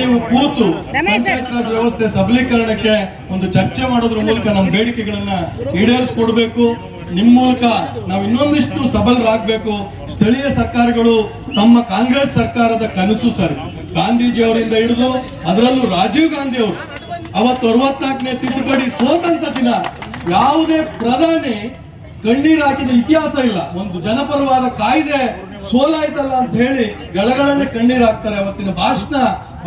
ನೀವು ಕೂತು ಪಂಚಾಯತ್ ವ್ಯವಸ್ಥೆ ಸಬಲೀಕರಣಕ್ಕೆ ಒಂದು ಚರ್ಚೆ ಮಾಡೋದ್ರ ಮೂಲಕ ನಮ್ಮ ಬೇಡಿಕೆಗಳನ್ನ ಈಡೇರಿಸ್ಕೊಡ್ಬೇಕು. ನಿಮ್ ಮೂಲಕ ನಾವು ಇನ್ನೊಂದಿಷ್ಟು ಸಬಲರಾಗಬೇಕು. ಸ್ಥಳೀಯ ಸರ್ಕಾರಗಳು ತಮ್ಮ ಕಾಂಗ್ರೆಸ್ ಸರ್ಕಾರದ ಕನಸು ಸರ್. ಗಾಂಧೀಜಿ ಅವರಿಂದ ಹಿಡಿದು ಅದರಲ್ಲೂ ರಾಜೀವ್ ಗಾಂಧಿ ಅವರು. ಅವತ್ತು ಅರವತ್ನಾಲ್ಕನೇ ತಿದ್ದುಪಡಿ ಸೋತಂತ ದಿನ ಯಾವುದೇ ಪ್ರಧಾನಿ ಕಣ್ಣೀರು ಹಾಕಿದ ಇತಿಹಾಸ ಇಲ್ಲ. ಒಂದು ಜನಪರವಾದ ಕಾಯ್ದೆ ಸೋಲಾಯ್ತಲ್ಲ ಅಂತ ಹೇಳಿ ಗಳಗಳನ್ನೇ ಕಣ್ಣೀರು ಹಾಕ್ತಾರೆ ಅವತ್ತಿನ ಭಾಷಣ.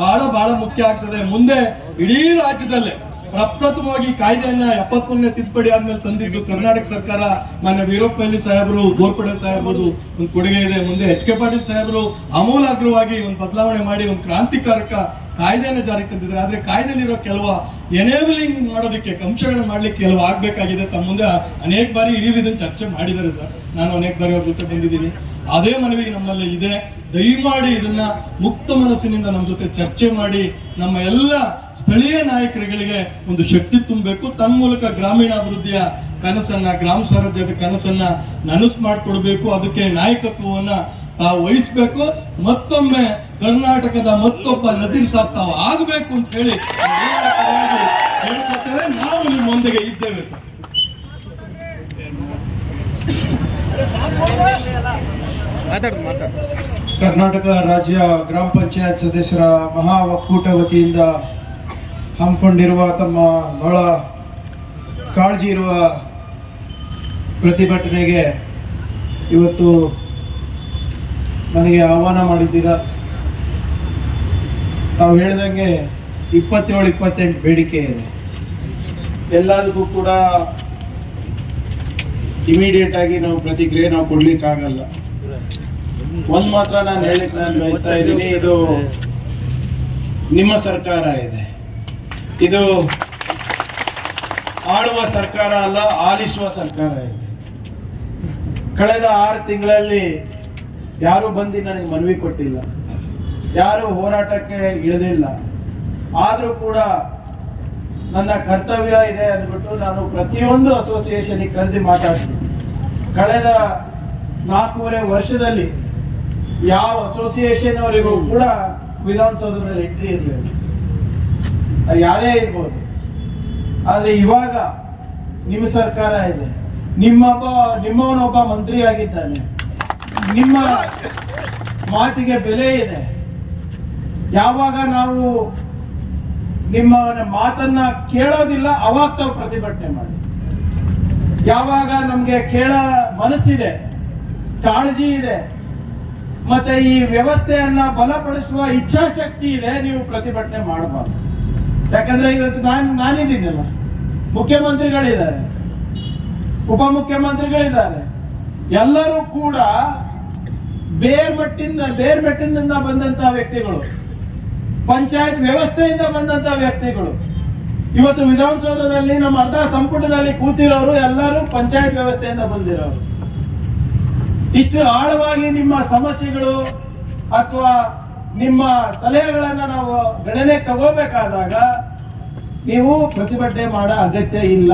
ಬಹಳ ಬಹಳ ಮುಖ್ಯ ಆಗ್ತದೆ. ಮುಂದೆ ಇಡೀ ರಾಜ್ಯದಲ್ಲೇ ಪ್ರಪ್ರಥಮವಾಗಿ ಕಾಯ್ದೆಯನ್ನ ಎಪ್ಪತ್ಮೂರನೇ ತಿದ್ದುಪಡಿ ಆದ್ಮೇಲೆ ತಂದಿದ್ದು ಕರ್ನಾಟಕ ಸರ್ಕಾರ. ಮಾನ್ಯ ವೀರಪ್ಪಲ್ಲಿ ಸಾಹೇಬರು, ಗೋರ್ಪಡೆ ಸಾಹೇಬರು ಒಂದು ಕೊಡುಗೆ ಇದೆ. ಮುಂದೆ ಎಚ್ ಕೆ ಪಾಟೀಲ್ ಸಾಹೇಬರು ಅಮೂಲಾಗ್ರವಾಗಿ ಒಂದು ಬದಲಾವಣೆ ಮಾಡಿ ಒಂದು ಕ್ರಾಂತಿಕಾರಕ ಕಾಯ್ದೆಯನ್ನು ಜಾರಿಗೆ ತಂದಿದ್ದಾರೆ. ಆದ್ರೆ ಕಾಯ್ದೆಯಲ್ಲಿರೋ ಕೆಲವು ಎನೇಬಲಿಂಗ್ ಮಾಡೋದಕ್ಕೆ, ಅಂಶಗಳನ್ನ ಮಾಡ್ಲಿಕ್ಕೆ ಕೆಲವು ಆಗ್ಬೇಕಾಗಿದೆ. ತಮ್ಮ ಮುಂದೆ ಅನೇಕ ಬಾರಿ ಇದನ್ನ ಚರ್ಚೆ ಮಾಡಿದ್ದಾರೆ ಸರ್. ನಾನು ಅನೇಕ ಬಾರಿ ಅವ್ರ ಜೊತೆ ಬಂದಿದ್ದೀನಿ. ಅದೇ ಮನವಿ ನಮ್ಮಲ್ಲಿ ಇದೆ. ದಯಮಾಡಿ ಇದನ್ನ ಮುಕ್ತ ಮನಸ್ಸಿನಿಂದ ನಮ್ಮ ಜೊತೆ ಚರ್ಚೆ ಮಾಡಿ ನಮ್ಮ ಎಲ್ಲ ಸ್ಥಳೀಯ ನಾಯಕರುಗಳಿಗೆ ಒಂದು ಶಕ್ತಿ ತುಂಬಬೇಕು. ತನ್ಮೂಲಕ ಗ್ರಾಮೀಣಾಭಿವೃದ್ಧಿಯ ಕನಸನ್ನ, ಗ್ರಾಮ ಸ್ವರಾಜ್ಯದ ಕನಸನ್ನ ನನಸು ಮಾಡಿಕೊಡ್ಬೇಕು. ಅದಕ್ಕೆ ನಾಯಕತ್ವವನ್ನ ತಾವು ವಹಿಸ್ಬೇಕು. ಮತ್ತೊಮ್ಮೆ ಕರ್ನಾಟಕದ ಮತ್ತೊಬ್ಬ ನಜೀರ್ ಸಾಬ್ ತಾವು ಆಗಬೇಕು ಅಂತ ಹೇಳಿ ಹೇಳ್ಕೊತೇವೆ ನಾವು ನಿಮ್ಮೊಂದಿಗೆ ಇದ್ದೇವೆ ಸರ್. ಕರ್ನಾಟಕ ರಾಜ್ಯ ಗ್ರಾಮ ಪಂಚಾಯತ್ ಸದಸ್ಯರ ಮಹಾ ಒಕ್ಕೂಟ ವತಿಯಿಂದ ಹಮ್ಮಿಕೊಂಡಿರುವ ತಮ್ಮ ಬಹಳ ಕಾಳಜಿ ಇರುವ ಪ್ರತಿಭಟನೆಗೆ ಇವತ್ತು ನನಗೆ ಆಹ್ವಾನ ಮಾಡಿದ್ದೀರಾ? ತಾವು ಹೇಳ್ದಂಗೆ ಇಪ್ಪತ್ತೇಳು ಇಪ್ಪತ್ತೆಂಟು ಬೇಡಿಕೆ ಇದೆ. ಎಲ್ಲದಕ್ಕೂ ಕೂಡ ಇಮಿಡಿಯೇಟ್ ಆಗಿ ನಾವು ಪ್ರತಿಕ್ರಿಯೆ ನಾವು ಕೊಡ್ಲಿಕ್ಕಾಗಲ್ಲ. ಒಂದ್ ಮಾತ್ರ ನಾನು ಹೇಳಿಕ್ ನಾನು ಬಯಸ್ತಾ ಇದ್ದೀನಿ, ಇದು ನಿಮ್ಮ ಸರ್ಕಾರ ಇದೆ. ಇದು ಆಳುವ ಸರ್ಕಾರ ಅಲ್ಲ, ಆಲಿಸುವ ಸರ್ಕಾರ ಇದೆ. ಕಳೆದ ಆರು ತಿಂಗಳಲ್ಲಿ ಯಾರು ಬಂದು ನನಗೆ ಮನವಿ ಕೊಟ್ಟಿಲ್ಲ. ಯಾರು ಹೋರಾಟಕ್ಕೆ ಇಳಿದಿಲ್ಲ. ಆದರೂ ಕೂಡ ನನ್ನ ಕರ್ತವ್ಯ ಇದೆ ಅಂದ್ಬಿಟ್ಟು ನಾನು ಪ್ರತಿಯೊಂದು ಅಸೋಸಿಯೇಷನ್ಗೆ ಕರೆದು ಮಾತಾಡ್ತೀನಿ. ಕಳೆದ ನಾಲ್ಕೂವರೆ ವರ್ಷದಲ್ಲಿ ಯಾವ ಅಸೋಸಿಯೇಷನ್ ಅವರಿಗೂ ಕೂಡ ವಿಧಾನಸೌಧದಲ್ಲಿ ಎಂಟ್ರಿ ಇರಲಿಲ್ಲ. ಯಾರೇ ಇರ್ಬೋದು. ಆದ್ರೆ ಇವಾಗ ನಿಮ್ಮ ಸರ್ಕಾರ ಇದೆ. ನಿಮ್ಮೊಬ್ಬ, ನಿಮ್ಮವನೊಬ್ಬ ಮಂತ್ರಿ ಆಗಿದ್ದಾನೆ. ನಿಮ್ಮ ಮಾತಿಗೆ ಬೆಲೆ ಇದೆ. ಯಾವಾಗ ನಾವು ನಿಮ್ಮ ಮಾತನ್ನ ಕೇಳೋದಿಲ್ಲ, ಅವಾಗ ತಾವು ಪ್ರತಿಭಟನೆ ಮಾಡಿ. ಯಾವಾಗ ನಮ್ಗೆ ಕೇಳ ಮನಸ್ಸಿದೆ, ಕಾಳಜಿ ಇದೆ ಮತ್ತೆ ಈ ವ್ಯವಸ್ಥೆಯನ್ನ ಬಲಪಡಿಸುವ ಇಚ್ಛಾಶಕ್ತಿ ಇದೆ, ನೀವು ಪ್ರತಿಭಟನೆ ಮಾಡಬಾರ್ದು. ಯಾಕಂದ್ರೆ ಇವತ್ತು ನಾನು, ನಾನಿದ್ದೀನಲ್ಲ. ಮುಖ್ಯಮಂತ್ರಿಗಳಿದ್ದಾರೆ. ಉಪಮುಖ್ಯಮಂತ್ರಿಗಳಿದ್ದಾರೆ. ಎಲ್ಲರೂ ಕೂಡ ಬೇರ್ಮಟ್ಟಿಂದ ಬೇರ್ಮಟ್ಟಿನಿಂದ ಬಂದಂತ ವ್ಯಕ್ತಿಗಳು. ಪಂಚಾಯತ್ ವ್ಯವಸ್ಥೆಯಿಂದ ಬಂದಂತ ವ್ಯಕ್ತಿಗಳು. ಇವತ್ತು ವಿಧಾನಸೌಧದಲ್ಲಿ, ನಮ್ಮ ಅರ್ಧ ಸಂಪುಟದಲ್ಲಿ ಕೂತಿರೋರು ಎಲ್ಲರೂ ಪಂಚಾಯತ್ ವ್ಯವಸ್ಥೆಯಿಂದ ಬಂದಿರೋರು. ಇಷ್ಟು ಆಳವಾಗಿ ನಿಮ್ಮ ಸಮಸ್ಯೆಗಳು ಅಥವಾ ನಿಮ್ಮ ಸಲಹೆಗಳನ್ನ ನಾವು ಗಣನೆ ತಗೋಬೇಕಾದಾಗ ನೀವು ಪ್ರತಿಭಟನೆ ಮಾಡೋ ಅಗತ್ಯ ಇಲ್ಲ.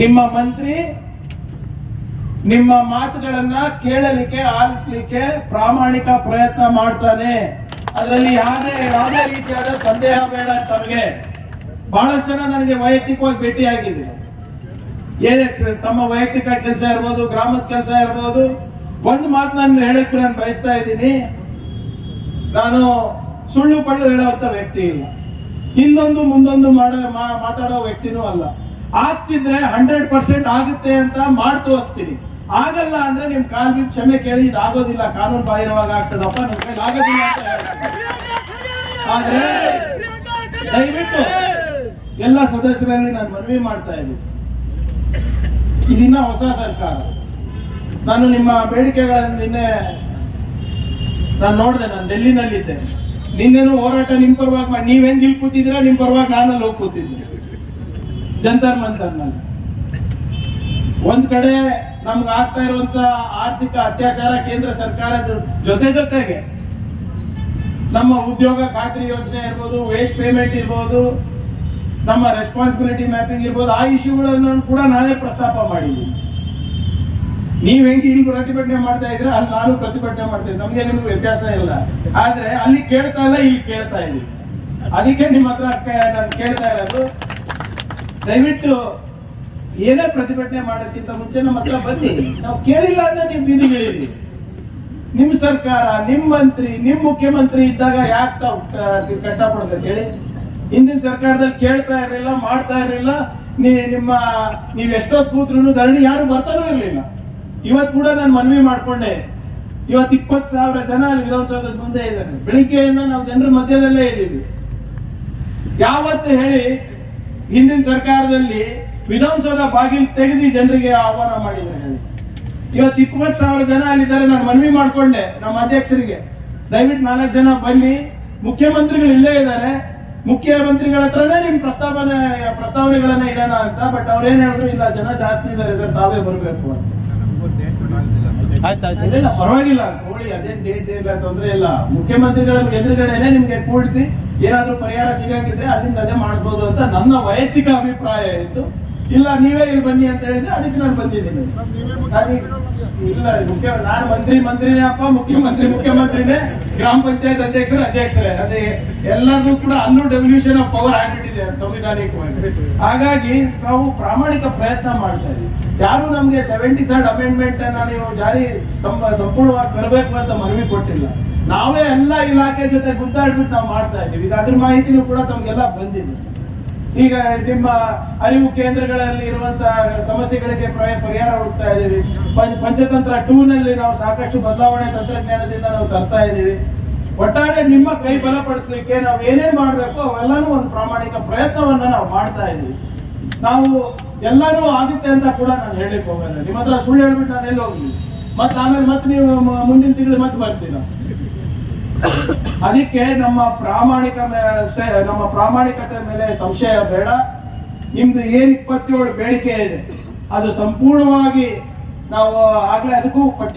ನಿಮ್ಮ ಮಂತ್ರಿ ನಿಮ್ಮ ಮಾತುಗಳನ್ನ ಕೇಳಲಿಕ್ಕೆ, ಆಲಿಸ್ಲಿಕ್ಕೆ ಪ್ರಾಮಾಣಿಕ ಪ್ರಯತ್ನ ಮಾಡ್ತಾನೆ. ಅದರಲ್ಲಿ ಯಾವುದೇ ಯಾವುದೇ ರೀತಿಯಾದ ಸಂದೇಹ ಬೇಡ ತಮಗೆ ಬಹಳಷ್ಟು ಜನ ನನಗೆ ವೈಯಕ್ತಿಕವಾಗಿ ಭೇಟಿಯಾಗಿದ್ದೀನಿ ಏನೇ ತಮ್ಮ ವೈಯಕ್ತಿಕ ಕೆಲಸ ಇರ್ಬೋದು, ಗ್ರಾಮದ ಕೆಲಸ ಇರ್ಬೋದು. ಒಂದು ಮಾತು ನಾನು ಹೇಳಕ್ಕೆ ನಾನು ಬಯಸ್ತಾ ಇದ್ದೀನಿ. ನಾನು ಸುಳ್ಳು ಪಳ್ಳು ಹೇಳುವಂತ ವ್ಯಕ್ತಿ ಇಲ್ಲ. ಹಿಂದೊಂದು ಮುಂದೊಂದು ಮಾಡೋ ಮಾತಾಡೋ ವ್ಯಕ್ತಿನೂ ಅಲ್ಲ. ಆಗ್ತಿದ್ರೆ ಹಂಡ್ರೆಡ್ ಪರ್ಸೆಂಟ್ ಆಗುತ್ತೆ ಅಂತ ಮಾಡಿ ತೋರಿಸ್ತೀನಿ. ಆಗಲ್ಲ ಅಂದ್ರೆ ನಿಮ್ ಬಿಟ್ಟು ಕ್ಷಮೆ ಕೇಳಿ ಇದು ಆಗೋದಿಲ್ಲ ಕಾನೂನು ಬಾಹಿರವಾಗ ಆಗ್ತದಪ್ಪ, ನಿಮ್ ಕೈಲಿ ಆಗೋದಿಲ್ಲ. ಆದ್ರೆ, ದಯವಿಟ್ಟು ಎಲ್ಲ ಸದಸ್ಯರಲ್ಲಿ ನಾನು ಮನವಿ ಮಾಡ್ತಾ ಇದ್ದೀನಿ. ಇದಿನ್ನ ಹೊಸ ಸರ್ಕಾರ. ನಾನು ನಿಮ್ಮ ಬೇಡಿಕೆಗಳನ್ನು ನಿನ್ನೆ ನಾನು ನೋಡಿದೆ, ನಾನು ಡೆಲ್ಲಿನಲ್ಲಿದ್ದೆ. ನಿನ್ನೆನೂ ಹೋರಾಟ ನಿಮ್ ಪರವಾಗಿ ಮಾಡಿ ನೀವೇನ್ ಇಲ್ಲಿ ಕೂತಿದ್ದೀರಾ, ನಿಮ್ ಪರವಾಗಿ ನಾನಲ್ಲಿ ಹೋಗಿ ಕೂತಿದ್ದೆ ಜಂತರ್ ಮಂತರ್ನಲ್ಲಿ ಒಂದ್ ಕಡೆ ನಮ್ಗೆ ಆಗ್ತಾ ಇರುವಂತ ಆರ್ಥಿಕ ಅತ್ಯಾಚಾರ ಕೇಂದ್ರ ಸರ್ಕಾರದ ಜೊತೆ ಜೊತೆಗೆ ನಮ್ಮ ಉದ್ಯೋಗ ಖಾತ್ರಿ ಯೋಜನೆ ಇರ್ಬೋದು ವೇಜ್ ಪೇಮೆಂಟ್ ಇರ್ಬೋದು ನಮ್ಮ ರೆಸ್ಪಾನ್ಸಿಬಿಲಿಟಿ ಮ್ಯಾಪಿಂಗ್ ಇರ್ಬೋದು, ಆ ಇಶ್ಯೂಗಳನ್ನು ಕೂಡ ನಾನೇ ಪ್ರಸ್ತಾಪ ಮಾಡಿದ್ದೀನಿ. ನೀವ್ ಹೆಂಗೆ ಇಲ್ಲಿ ಪ್ರತಿಭಟನೆ ಮಾಡ್ತಾ ಇದ್ರೆ ಅಲ್ಲಿ ನಾನು ಪ್ರತಿಭಟನೆ ಮಾಡ್ತೇನೆ ನಮ್ಗೆ ನಿಮ್ಗೆ ವ್ಯತ್ಯಾಸ ಇಲ್ಲ. ಆದ್ರೆ ಅಲ್ಲಿ ಕೇಳ್ತಾ ಇಲ್ಲ, ಇಲ್ಲಿ ಕೇಳ್ತಾ ಇದ್ದೀನಿ. ಅದಕ್ಕೆ ನಿಮ್ಮ ಹತ್ರ ನಾನು ಕೇಳ್ತಾ ಇರೋದು, ದಯವಿಟ್ಟು ಏನೇ ಪ್ರತಿಭಟನೆ ಮಾಡೋಕ್ಕಿಂತ ಮುಂಚೆ ನಮ್ಮ ಹತ್ರ ಬನ್ನಿ. ನಾವು ಕೇಳಿಲ್ಲ ಅಂದ್ರೆ ನೀವು ಬೀದಿಗಿಳಿರಿ ನಿಮ್ಮ ಸರ್ಕಾರ ನಿಮ್ಮ ಮಂತ್ರಿ ನಿಮ್ಮ ಮುಖ್ಯಮಂತ್ರಿ ಇದ್ದಾಗ ಯಾಕೆ ತಾವು ಕ- ಹೇಳಿ. ಹಿಂದಿನ ಸರ್ಕಾರದಲ್ಲಿ ಕೇಳ್ತಾ ಇರಲಿಲ್ಲ, ಮಾಡ್ತಾ ಇರಲಿಲ್ಲ. ನಿಮ್ಮ, ನೀವ್ ಎಷ್ಟೊತ್ತು ಕೂತ್ರು ಧರಣಿ ಯಾರು ಬರ್ತಾನೂ ಇರಲಿಲ್ಲ. ಇವತ್ತು ಕೂಡ ನಾನು ಮನವಿ ಮಾಡ್ಕೊಂಡೆ. ಇವತ್ತು ಇಪ್ಪತ್ತು ಸಾವಿರ ಜನ ಅಲ್ಲಿ ವಿಧಾನಸೌಧದ ಮುಂದೆ ಇದ್ದಾರೆ. ಬೆಳಿಗ್ಗೆಯಿಂದ ನಾವು ಜನರ ಮಧ್ಯದಲ್ಲೇ ಇದ್ದೀವಿ. ಯಾವತ್ತು ಹೇಳಿ ಹಿಂದಿನ ಸರ್ಕಾರದಲ್ಲಿ ವಿಧಾನಸೌಧ ಬಾಗಿಲು ತೆಗೆದಿ ಜನರಿಗೆ ಆಹ್ವಾನ ಮಾಡಿದ್ದಾರೆ ಹೇಳಿ. ಇವತ್ತು ಇಪ್ಪತ್ತು ಸಾವಿರ ಜನ ಅಲ್ಲಿದ್ದಾರೆ, ನಾನು ಮನವಿ ಮಾಡ್ಕೊಂಡೆ ನಮ್ಮ ಅಧ್ಯಕ್ಷರಿಗೆ. ದಯವಿಟ್ಟು ನಾಲ್ಕು ಜನ ಬನ್ನಿ. ಮುಖ್ಯಮಂತ್ರಿಗಳು ಇಲ್ಲೇ ಇದ್ದಾರೆ. ಮುಖ್ಯಮಂತ್ರಿಗಳ ಹತ್ರನೇ ನಿಮ್ ಪ್ರಸ್ತಾವನೆ, ಪ್ರಸ್ತಾವನೆಗಳನ್ನ ಇಡೋಣ ಅಂತ ಬಟ್ ಅವ್ರೇನ್ ಹೇಳಿದ್ರು, ಇಲ್ಲ, ಜನ ಜಾಸ್ತಿ ಇದ್ದಾರೆ ಸರ್, ತಾವೇ ಬರಬೇಕು ಅಂತ. ಇಲ್ಲ ಪರವಾಗಿಲ್ಲ. ಕೋಳಿ, ಅದೇನ್ ಡೇಟ್ ಇಲ್ಲ ತೊಂದ್ರೆ ಇಲ್ಲ. ಮುಖ್ಯಮಂತ್ರಿಗಳ ಎದುರುಗಡೆನೆ ನಿಮ್ಗೆ ಕೂಡ್ತಿ ಏನಾದ್ರೂ ಪರಿಹಾರ ಸಿಗಂಗಿದ್ರೆ ಅಲ್ಲಿಂದಲೇ ಮಾಡಿಸ್ಬೋದು ಅಂತ ನನ್ನ ವೈಯಕ್ತಿಕ ಅಭಿಪ್ರಾಯ ಇತ್ತು. ಇಲ್ಲ ನೀವೇ ಇಲ್ಲಿ ಬನ್ನಿ ಅಂತ ಹೇಳಿದ್ರೆ ಅದಕ್ಕೆ ನಾನು ಬಂದಿದ್ದೀನಿ. ಇಲ್ಲ ಮುಖ್ಯ ನಾನು ಮಂತ್ರಿ ಮಂತ್ರಿನೇ ಅಪ್ಪ ಮುಖ್ಯಮಂತ್ರಿ ಮುಖ್ಯಮಂತ್ರಿನೇ ಗ್ರಾಮ ಪಂಚಾಯತ್ ಅಧ್ಯಕ್ಷರ ಅಧ್ಯಕ್ಷರೇ. ಅದೇ ಎಲ್ಲರಿಗೂ ಕೂಡ ಅಲ್ಲೂ ಡೆವಲ್ಯೂಷನ್ ಆಫ್ ಪವರ್ ಆಗ್ಬಿಟ್ಟಿದೆ ಸಂವಿಧಾನಿಕವಾಗಿ. ಹಾಗಾಗಿ ನಾವು ಪ್ರಾಮಾಣಿಕ ಪ್ರಯತ್ನ ಮಾಡ್ತಾ ಇದ್ದೀವಿ ಯಾರು ನಮಗೆ ಸೆವೆಂಟಿ ಥರ್ಡ್ ಅಮೆಂಡ್ಮೆಂಟ್ ಅನ್ನ ನೀವು ಜಾರಿ ಸಂಪೂರ್ಣವಾಗಿ ತರಬೇಕು ಅಂತ ಮನವಿ ಕೊಟ್ಟಿಲ್ಲ. ನಾವೇ ಎಲ್ಲ ಇಲಾಖೆ ಜೊತೆ ಗುದ್ದಾಡ್ಬಿಟ್ಟು ನಾವು ಮಾಡ್ತಾ ಇದ್ದೀವಿ ಈಗ ಅದ್ರ ಮಾಹಿತಿನೂ ಕೂಡ ತಮಗೆಲ್ಲ ಬಂದಿದೆ. ಈಗ ನಿಮ್ಮ ಅರಿವು ಕೇಂದ್ರಗಳಲ್ಲಿ ಇರುವಂತಹ ಸಮಸ್ಯೆಗಳಿಗೆ ಪ್ರ- ಪರಿಹಾರ ಹುಡುಕ್ತಾ ಇದ್ದೀವಿ. ಪಂಚ- ಪಂಚತಂತ್ರ ಟೂ ನಲ್ಲಿ ನಾವು ಸಾಕಷ್ಟು ಬದಲಾವಣೆ ತಂತ್ರಜ್ಞಾನದಿಂದ ನಾವು ತರ್ತಾ ಇದ್ದೀವಿ. ಒಟ್ಟಾರೆ ನಿಮ್ಮ ಕೈ ಬಲಪಡಿಸಲಿಕ್ಕೆ ನಾವು ಏನೇನ್ ಮಾಡ್ಬೇಕು ಅವೆಲ್ಲಾನು ಒಂದು ಪ್ರಾಮಾಣಿಕ ಪ್ರಯತ್ನವನ್ನ ನಾವು ಮಾಡ್ತಾ ಇದ್ದೀವಿ. ನಾವು ಎಲ್ಲಾನು ಆಗುತ್ತೆ ಅಂತ ಕೂಡ ನಾನು ಹೇಳಲಿಕ್ಕೆ ಹೋಗಲ್ಲ. ನಿಮ್ಮ ಹತ್ರ ಸುಳ್ಳು ಹೇಳ್ಬಿಟ್ಟು ನಾನು ಎಲ್ಲಿ ಹೋಗ್ಲಿ? ಮತ್ತೆ ಆಮೇಲೆ ಮತ್ತೆ ನೀವು ಮುಂದಿನ ತಿಂಗಳು ಮತ್ತೆ ಬರ್ತೀರಾ? ಅದಕ್ಕೆ ನಮ್ಮ ಪ್ರಾಮಾಣಿಕ ನಮ್ಮ ಪ್ರಾಮಾಣಿಕತೆ ಮೇಲೆ ಸಂಶಯ ಬೇಡ. ನಿಮ್ದು ಏನ್ ಇಪ್ಪತ್ತೇಳು ಬೇಡಿಕೆ ಇದೆ, ಅದು ಸಂಪೂರ್ಣವಾಗಿ ನಾವು ಆಗ್ಲೇ ಅದಕ್ಕೂ ಪಟ್ಟಿ